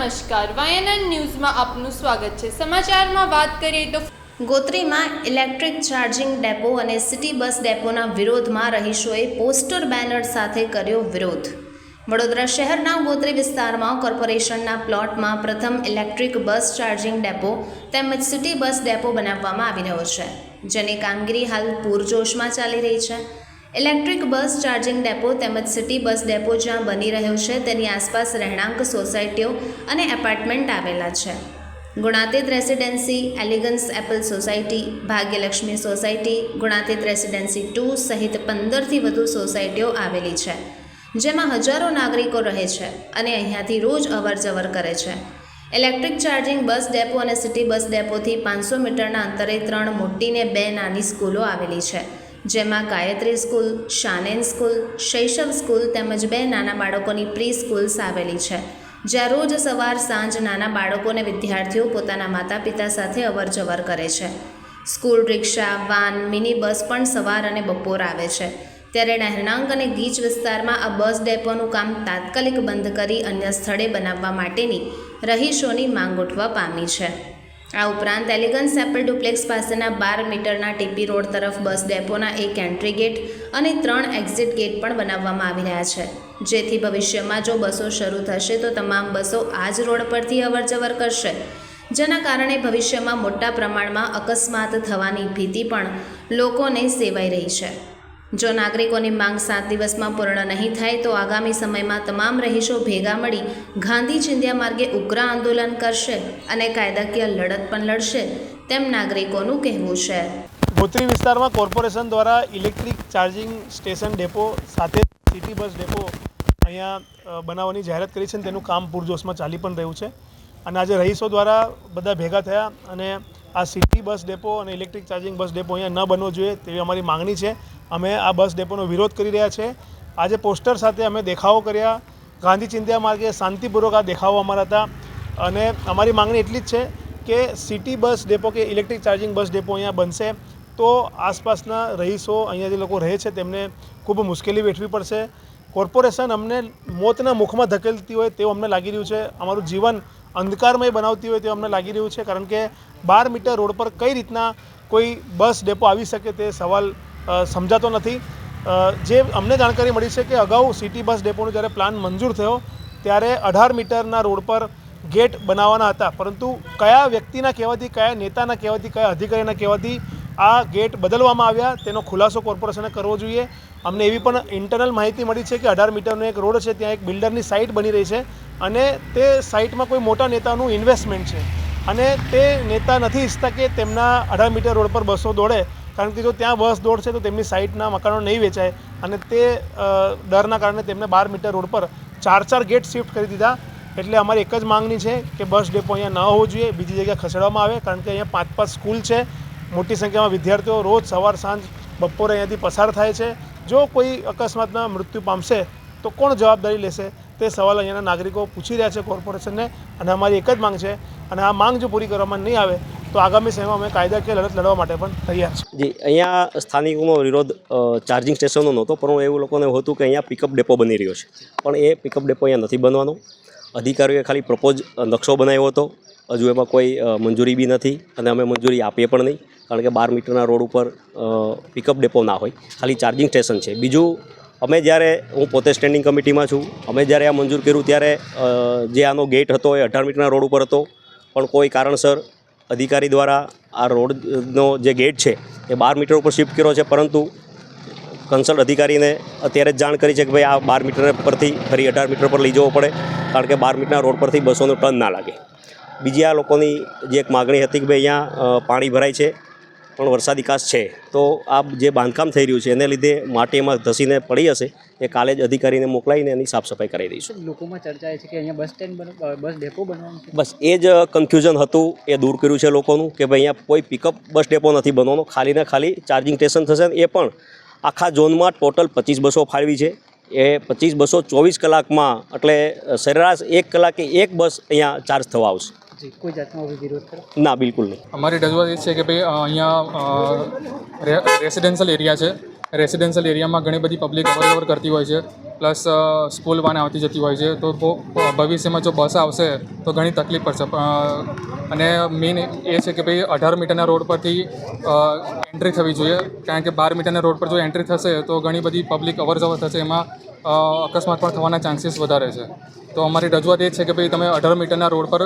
નમસ્કાર વાયએનએન ન્યૂઝમાં આપનું સ્વાગત છે. સમાચારમાં વાત કરીએ તો ગોત્રીમાં ઇલેક્ટ્રિક ચાર્જિંગ ડેપો અને સિટી બસ ડેપોના વિરોધમાં રહીશોએ પોસ્ટર બેનર સાથે કર્યો વિરોધ. વડોદરા શહેરના ગોત્રી વિસ્તારમાં કોર્પોરેશનના પ્લોટમાં પ્રથમ ઇલેક્ટ્રિક બસ ચાર્જિંગ ડેપો તેમજ સિટી બસ ડેપો બનાવવામાં આવી રહ્યો છે, જેની કામગીરી હાલ પૂરજોશમાં ચાલી રહી છે. ઇલેક્ટ્રિક બસ ચાર્જિંગ ડેપો તેમજ સિટી બસ ડેપો જ્યાં બની રહ્યો છે, તેની આસપાસ રહેણાંક સોસાયટીઓ અને એપાર્ટમેન્ટ આવેલા છે. Gunatit residency, elegance apple society, Bhagyalakshmi society, Gunatit residency two સહિત પંદરથી વધુ સોસાયટીઓ આવેલી છે, જેમાં હજારો નાગરિકો રહે છે અને અહીંયાથી રોજ અવર જવર કરે છે. ઇલેક્ટ્રિક ચાર્જિંગ બસ ડેપો અને સિટી બસ ડેપોથી પાંચસો મીટરના અંતરે ત્રણ મોટી ને બે નાની સ્કૂલો આવેલી છે. જેમાં Gayatri school, Shanen school, Shaishav school તેમજ બે નાના બાળકોની પ્રી સ્કૂલ્સ આવેલી છે, જ્યાં રોજ સવાર સાંજ નાના બાળકો અને વિદ્યાર્થીઓ પોતાના માતા પિતા સાથે અવરજવર કરે છે. School rickshaw, van, mini bus પણ સવાર અને બપોર આવે છે. ત્યારે નહેરણાંક અને ગીચ વિસ્તારમાં આ બસ ડેપોનું કામ તાત્કાલિક બંધ કરી અન્ય સ્થળે બનાવવા માટેની રહીશોની માંગ ઉઠવા પામી છે. આ ઉપરાંત એલિગન્સ એપલ ડુપ્લેક્સ પાસેના બાર મીટરના ટીપી રોડ તરફ બસ ડેપોના એક એન્ટ્રી ગેટ અને ત્રણ એક્ઝિટ ગેટ પણ બનાવવામાં આવી રહ્યા છે. જેથી ભવિષ્યમાં જો બસો શરૂ થશે તો તમામ બસો આ જ રોડ પરથી અવરજવર કરશે. જેના કારણે ભવિષ્યમાં મોટા પ્રમાણમાં અકસ્માત થવાની ભીતિ પણ લોકોને સેવાઈ રહી છે. જો નાગરિકોની માંગ સાત દિવસમાં પૂર્ણ નહીં થાય તો આગામી સમયમાં તમામ રહીશો ભેગા મળી ગાંધી ચિંધ્યા માર્ગે ઉગ્ર આંદોલન કરશે અને કાયદાકીય લડત પણ લડશે તેમ નાગરિકોનું કહેવું છે. ગોત્રી વિસ્તારમાં કોર્પોરેશન દ્વારા ઇલેક્ટ્રિક ચાર્જિંગ સ્ટેશન ડેપો સાથે સિટી બસ ડેપો અહીંયા બનાવવાની જાહેરાત કરી છે અને તેનું કામ પૂરજોશમાં ચાલી પણ રહ્યું છે. અને આજે રહીશો દ્વારા બધા ભેગા થયા અને આ સિટી બસ ડેપો અને ઇલેક્ટ્રિક ચાર્જિંગ બસ ડેપો અહીંયા ન બનવો જોઈએ તેવી અમારી માગણી છે. અમે આ બસ ડેપોનો વિરોધ કરી રહ્યા છે. આજે પોસ્ટર સાથે અમે દેખાવો કર્યા. ગાંધી ચિંધ્યા માર્ગે શાંતિપૂર્વક આ દેખાવો અમારા હતા. અને અમારી માંગણી એટલી જ છે કે સિટી બસ ડેપો કે ઇલેક્ટ્રિક ચાર્જિંગ બસ ડેપો અહીંયા બનશે તો આસપાસના રહીશો અહીંયા જે લોકો રહે છે તેમને ખૂબ મુશ્કેલી વેઠવી પડશે. કોર્પોરેશન અમને મોતના મુખમાં ધકેલતી હોય તેવું અમને લાગી રહ્યું છે. અમારું જીવન અંધકારમય બનાવતી હોય તે અમને લાગી રહ્યું છે, કારણ કે બાર મીટર રોડ પર કઈ રીતના કોઈ બસ ડેપો આવી શકે તે સવાલ સમજાતો નથી. જે અમને જાણકારી મળી છે કે અગાઉ સિટી બસ ડેપોનો જ્યારે પ્લાન મંજૂર થયો, ત્યારે અઢાર મીટરના રોડ પર ગેટ બનાવવાના હતા. પરંતુ કયા વ્યક્તિના કહેવાથી, કયા નેતાના કહેવાથી, કયા અધિકારીના કહેવાથી આ ગેટ બદલવામાં આવ્યા. તેનો ખુલાસો કોર્પોરેશને કરવો જોઈએ. અમને એવી પણ ઇન્ટરનલ માહિતી મળી છે કે અઢાર મીટરનો એક રોડ છે. ત્યાં એક બિલ્ડરની સાઇટ બની રહી છે અને તે સાઇટમાં કોઈ મોટા નેતાનું ઇન્વેસ્ટમેન્ટ છે. અને તે નેતા નથી ઈચ્છતા કે તેમના અઢાર મીટર રોડ પર બસો દોડે. કારણ કે જો ત્યાં બસ દોડશે તો તેમની સાઇટના મકાનો નહીં વેચાય. અને તે ડરના કારણે તેમને બાર મીટર રોડ પર ચાર ચાર ગેટ શિફ્ટ કરી દીધા. એટલે અમારી એક જ માંગણી છે કે બસ ડેપો અહીંયા ન હોવો જોઈએ. બીજી જગ્યાએ ખસેડવામાં આવે. કારણ કે અહીંયા પાંચ પાંચ સ્કૂલ છે. મોટી સંખ્યામાં વિદ્યાર્થીઓ રોજ સવાર સાંજ, બપોરે અહીંયાથી પસાર થાય છે. જો કોઈ અકસ્માતમાં મૃત્યુ પામશે, તો કોણ જવાબદારી લેશે? તે સવાલ અહીંયાના નાગરિકો પૂછી રહ્યા છે કોર્પોરેશનને. અને અમારી એક જ માંગ છે, અને આ માંગ જો પૂરી કરવામાં નહીં આવે, તો આગામી સમયમાં અમે કાયદાકીય લડત લડવા માટે પણ તૈયાર છે જી, અહીંયા સ્થાનિકોનો વિરોધ ચાર્જિંગ સ્ટેશનનો નહોતો, પણ એવું લોકોને હતું કે અહીંયા પિકઅપ ડેપો બની રહ્યો છે. પણ એ પિકઅપ ડેપો અહીંયા નથી બનવાનો. અધિકારીઓએ ખાલી પ્રપોઝ નકશો બનાવ્યો હતો. હજુ એમાં કોઈ મંજૂરી બી નથી અને અમે મંજૂરી આપીએ પણ નહીં કારણ કે બાર મીટરના રોડ ઉપર પિકઅપ ડેપો ના હોય. ખાલી ચાર્જિંગ સ્ટેશન છે. બીજું, અમે જ્યારે, હું પોતે સ્ટેન્ડિંગ કમિટીમાં છું, અમે જ્યારે આ મંજૂર કર્યું ત્યારે જે આનો ગેટ હતો એ અઢાર મીટરના રોડ ઉપર હતો. પણ કોઈ કારણસર અધિકારી દ્વારા આ રોડનો જે ગેટ છે એ બાર મીટર ઉપર શિફ્ટ કર્યો છે. પરંતુ કન્સલ્ટ અધિકારીને અત્યારે જ જાણ કરી છે કે ભાઈ આ બાર મીટર પરથી ફરી અઢાર મીટર પર લઈ જવો પડે કારણ કે બાર મીટરના રોડ પરથી બસોનો ટર્ન ના લાગે. બીજી આ લોકોની જે એક માગણી હતી કે ભાઈ અહીંયા પાણી ભરાય છે પણ વરસાદી કાશ છે તો આ જે બાંધકામ થઈ રહ્યું છે એને લીધે માટી એમાં ધસીને પડી હશે એ કાલે જ અધિકારીને મોકલાવીને એની સાફ સફાઈ કરાવી દઈશું. લોકોમાં ચર્ચા છે કે અહીંયા બસ સ્ટેન્ડ બસ ડેપો બનવાનું બસ એ જ કન્ફ્યુઝન હતું એ દૂર કર્યું છે લોકોનું કે ભાઈ અહીંયા કોઈ પિકઅપ બસ ડેપો નથી બનવાનો ખાલી ને ખાલી ચાર્જિંગ સ્ટેશન થશે ને એ પણ આખા ઝોનમાં ટોટલ પચીસ બસો ફાળવી છે એ પચીસ બસો ચોવીસ કલાકમાં એટલે સરેરાશ એક કલાકે એક બસ અહીંયા ચાર્જ થવા આવશે. કોઈ જાતનો વિરોધ કરો? ના બિલકુલ નહીં. અમારી રજૂઆત એ છે કે ભાઈ અહીંયા રેસિડેન્શિયલ એરિયા છે. રેસિડેન્શિયલ એરિયામાં ઘણી બધી પબ્લિક અવરજવર કરતી હોય છે. પ્લસ સ્કૂલ વાન આવતી જતી હોય છે. તો ભવિષ્યમાં જો બસ આવશે તો ઘણી તકલીફ પડશે. અને મેઇન એ છે કે ભાઈ અઢાર મીટરના રોડ પરથી એન્ટ્રી થવી જોઈએ. કારણ કે બાર મીટરના રોડ પર જો એન્ટ્રી થશે તો ઘણી બધી પબ્લિક અવર જવર થશે. એમાં અકસ્માત પણ થવાના ચાન્સીસ વધારે છે. તો અમારી રજૂઆત એ જ છે કે ભાઈ તમે અઢાર મીટરના રોડ પર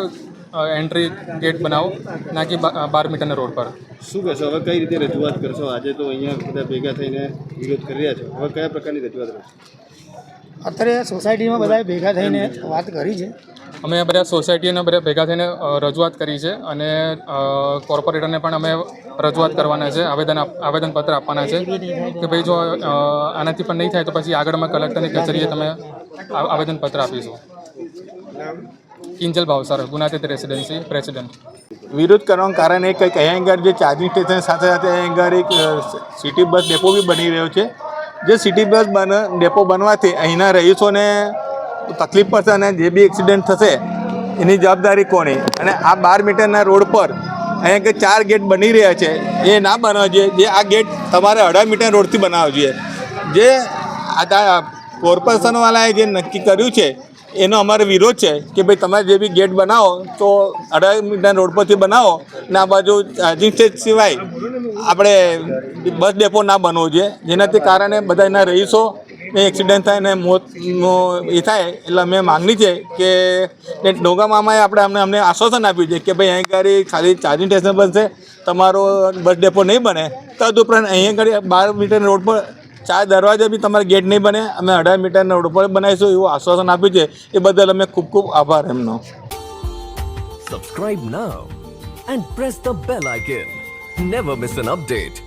એન્ટ્રી ગેટ બનાવો ના કે બાર મીટરના રોડ પર. શું કહેશો? હવે કઈ રીતે રજૂઆત કરશો? આજે તો અહીંયા બધા ભેગા થઈને વિરોધ કરી રહ્યા છો. હવે કયા પ્રકારની રજૂઆત કરશો? અત્યારે સોસાયટીમાં બધા ભેગા થઈને વાત કરી છે. અમે બધા સોસાયટીને બધા ભેગા થઈને રજૂઆત કરી છે અને કોર્પોરેટરને પણ અમે રજૂઆત કરવાના છે આવેદન આવેદનપત્ર આપવાના છે કે ભાઈ જો આનાથી પણ નહીં થાય તો પછી આગળ અમે કલેક્ટરની કચેરીએ તમે આવેદનપત્ર આપીશું. Kinjal Bhavsar Gunatit residency president. વિરોધ કરવાનું કારણ એ કંઈક અહીંયા આગળ જે ચાર્જિંગ સ્ટેશન સાથે સાથે અહીંયા આગળ એક સિટી બસ ડેપો બી બની રહ્યો છે. જે સિટી બસ બન, ડેપો બનવાથી અહીંના રહીશોને તકલીફ પડશે અને જે બી એક્સિડન્ટ થશે, એની જવાબદારી કોની અને આ બાર મીટરના રોડ પર અહીંયા કે ચાર ગેટ બની રહ્યા છે, એ ના બનાવવા જોઈએ. જે આ ગેટ તમારે અઢાર મીટર રોડથી બનાવવા જોઈએ. જે આ કોર્પોરેશનવાળાએ જે નક્કી કર્યું છે એનો અમારો વિરોધ છે કે ભાઈ તમે જે બી ગેટ બનાવો, તો અઢાર મીટર રોડ પરથી બનાવો ને આ બાજુ ચાર્જિંગ સ્ટેજ સિવાય આપણે બસ ડેપો ના બનવો જોઈએ. જેનાથી કારણે બધા એના રહીશો ને એક્સિડન્ટ થાય ને મોત એ થાય એટલે અમે માગણી છે કે ડોગા મામાએ આપણે અમને અમને આશ્વાસન આપ્યું છે કે ભાઈ અહીં ગાડી ખાલી ચાર્જિંગ સ્ટેશન બનશે તમારો બસ ડેપો નહીં બને. તદ ઉપરાંત અહીંયા આગળ બાર મીટર રોડ પર ચાર દરવાજા બી તમારે ગેટ નહીં બને. અમે અઢાર મીટરના રોડ પર બનાવીશું એવું આશ્વાસન આપ્યું છે. એ બદલ અમે ખૂબ ખૂબ આભાર એમનો. Subscribe now and press the bell icon never miss an update.